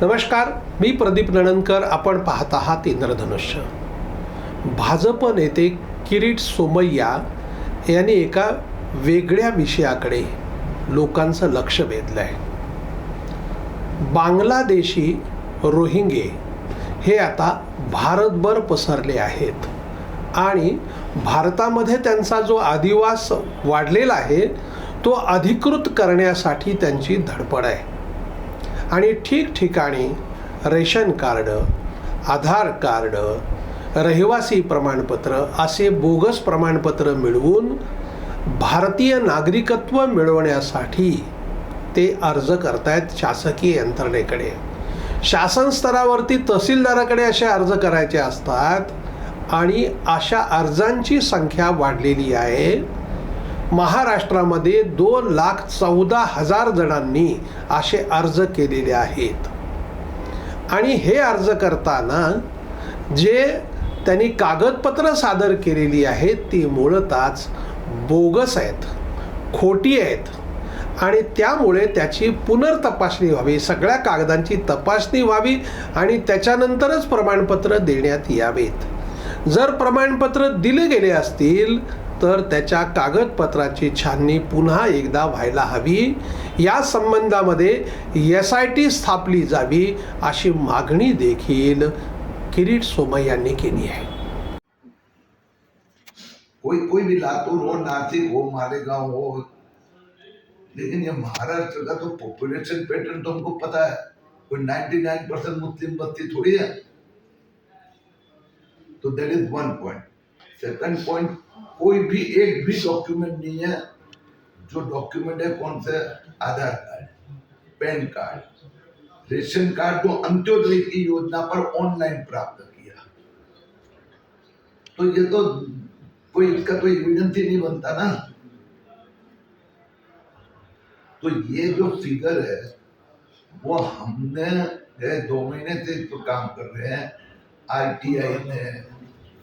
नमस्कार मी प्रदीप नणनकर आपण पाहत आहात इंद्रधनुष्य. भाजप नेते किरीट सोमय्या यांनी एका वेगळ्या विषयाकडे लोकांचं लक्ष वेधलं आहे बांगलादेशी रोहिंगे हे आता भारतभर पसरले आहेत आणि भारतामध्ये त्यांचा जो आदिवास वाढलेला आहे तो अधिकृत करण्यासाठी त्यांची धडपड आहे. आणि ठिकठिकाणी रेशन कार्ड आधार कार्ड रहिवासी प्रमाणपत्र असे बोगस प्रमाणपत्र मिळवून भारतीय नागरिकत्व मिळवण्यासाठी ते अर्ज करतायत शासकीय यंत्रणेकडे. शासन स्तरावरती तहसीलदाराकडे असे अर्ज करायचे असतात आणि अशा अर्जांची संख्या वाढलेली आहे. महाराष्ट्रामध्ये दोन लाख चौदा हजार जणांनी असे अर्ज केलेले आहेत. आणि हे अर्ज करताना जे त्यांनी कागदपत्र सादर केलेली आहेत ती मूळतःच बोगस आहेत खोटी आहेत. आणि त्यामुळे त्याची पुनर्तपासणी व्हावी सगळ्या कागदांची तपासणी व्हावी आणि त्याच्यानंतरच प्रमाणपत्र देण्यात यावेत. जर प्रमाणपत्र दिले गेले असतील तर त्याच्या कागदपत्राची छाननी पुन्हा एकदा व्हायला हवी. या संबंधामध्ये एस आय टी स्थापली जावी अशी मागणी देखील किरीट सोमय यांनी केली आहे. कोई कोई भी लातूर हो नासिक हो मालेगांव हो लेकिन ये महाराष्ट्र का तो पॉपुलेशन पैटर्न तो हमको पता है। कोई 99 परसेंट मुस्लिम बस्ती थोड़ी है। तो that is one point second point कोई भी एक भी डॉक्यूमेंट नहीं है। जो डॉक्यूमेंट है, कौन से? Aadhaar card pan card ration card तो अंत्योदय की योजना पर ऑनलाइन प्राप्त किया। तो ये तो कोई इसका कोई एविडेंस ही नहीं बनता ना। तो ये जो फिगर है, वो हमने दो महीने से पर काम कर रहे हैं। आरटीआई ने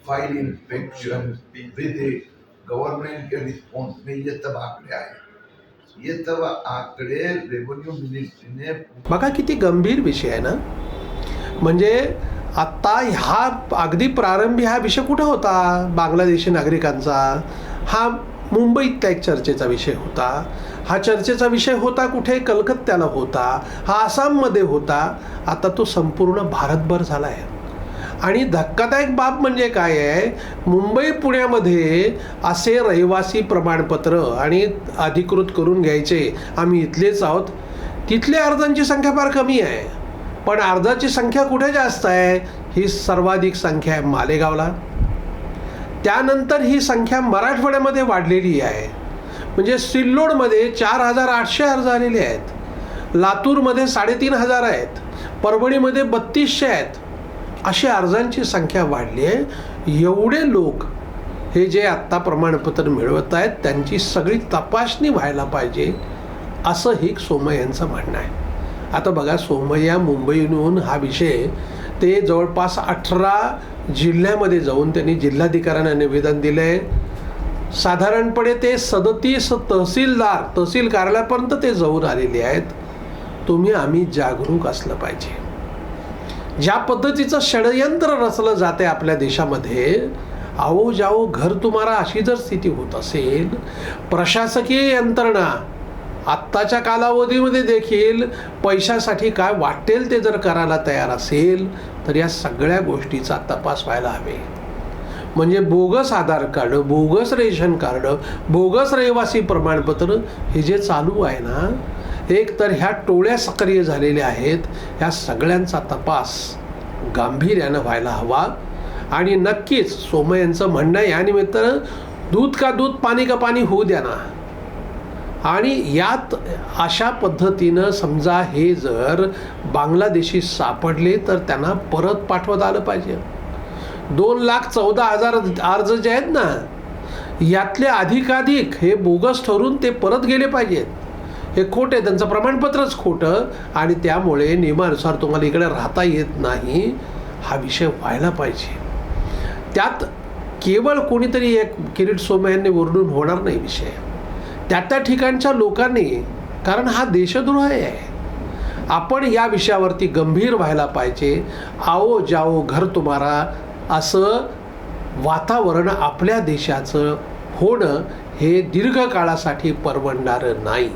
फ़ाइल इंस्पेक्शन विज़िट गवर्नमेंट के रिस्पॉन्स में ये सब आंकड़े आए ये सब आंकड़े मिनिस्ट्री ने बघा किती गंभीर विषय आहे ना? म्हणजे आत्ता ह्या अगदी प्रारंभी हा विषय कुठं होता? बांगलादेशी नागरिकांचा. हा मुंबईतला एक चर्चेचा विषय होता. हा चर्चेचा विषय होता कुठे? कलकत्त्याला होता. हा आसाममध्ये होता. आता तो संपूर्ण भारतभर झाला आहे. आणि धक्कादायक बाब म्हणजे काय आहे? मुंबई पुण्यामध्ये असे रहिवासी प्रमाणपत्र आणि अधिकृत करून घ्यायचे. आम्ही इथलेच आहोत. तिथल्या अर्जांची संख्या फार कमी आहे. पण अर्जाची संख्या कुठे जास्त आहे? ही सर्वाधिक संख्या आहे मालेगावला. त्यानंतर ही संख्या मराठवाड्यामध्ये वाढलेली आहे. म्हणजे सिल्लोडमध्ये चार हजार आठशे अर्ज आलेले आहेत. लातूरमध्ये साडेतीन हजार आहेत. परभणीमध्ये बत्तीसशे आहेत. अशी अर्जांची संख्या वाढली आहे. एवढे लोक हे जे आत्ता प्रमाणपत्र मिळवत आहेत त्यांची सगळी तपासणी व्हायला पाहिजे असं ही सोमय्या यांचं म्हणणं आहे. आता बघा सोमय्या मुंबईहून हा विषय ते जवळपास अठरा जिल्ह्यामध्ये जाऊन त्यांनी जिल्हाधिकाऱ्यांना निवेदन दिलं आहे साधारणपणे ते सदतीस तहसीलदार तहसील कार्यालयापर्यंत ते जाऊन आलेले आहेत. तुम्ही आम्ही जागरूक असलं पाहिजे. ज्या पद्धतीचं षडयंत्र रचलं जाते आपल्या देशामध्ये आओ जाओ घर तुम्हाला अशी जर स्थिती होत असेल प्रशासकीय यंत्रणा आत्ताच्या कालावधीमध्ये देखील पैशासाठी काय वाटेल ते जर करायला तयार असेल तर या सगळ्या गोष्टीचा तपास व्हायला हवे. म्हणजे bogus Aadhaar card bogus ration card bogus रहिवासी प्रमाणपत्र हे जे चालू आहे ना एक तर ह्या टोळ्या सक्रिय झालेल्या आहेत ह्या सगळ्यांचा तपास गांभीर्यानं व्हायला हवा. आणि नक्कीच सोमय यांचं म्हणणं आहे यानिमित्तानं दूध का दूध पाणी का पाणी होऊ द्या ना. आणि यात अशा पद्धतीनं समजा हे जर बांगलादेशी सापडले तर त्यांना परत पाठवत आलं पाहिजे. दोन लाख चौदा हजार अर्ज जे आहेत ना यातले अधिकाधिक हे बोगस ठरून ते परत गेले पाहिजेत. हे खोटे त्यांचं प्रमाणपत्रच खोटं. आणि त्यामुळे नियमानुसार तुम्हाला इकडे राहता येत नाही हा विषय व्हायला पाहिजे. त्यात केवळ कोणीतरी एक किरीट सोमयांनी ओरडून होणार नाही विषय. त्या त्या ठिकाणच्या लोकांनी कारण हा देशद्रोह आहे. आपण या विषयावरती गंभीर व्हायला पाहिजे. आओ जाओ घर तुम्हारा असं वातावरण आपल्या देशाचं होणं हे दीर्घकाळासाठी परवडणारं नाही.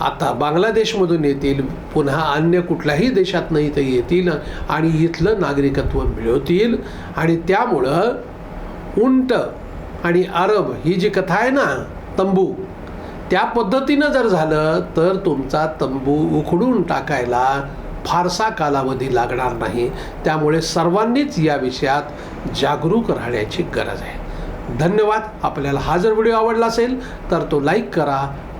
आता बांगलादेशमधून येतील पुन्हा अन्य कुठल्याही देशातनं इथं येतील आणि इथलं नागरिकत्व मिळवतील. आणि त्यामुळं उंट आणि अरब ही जी कथा आहे ना तंबू त्या पद्धतीनं जर झालं तर तुमचा तंबू उखडून टाकायला फारसा कालावधी लागणार नाही. त्यामुळे सर्वांनीच या विषयात जागरूक राहण्याची गरज आहे. धन्यवाद. आपल्याला हा जर व्हिडिओ आवडला असेल तर तो लाईक करा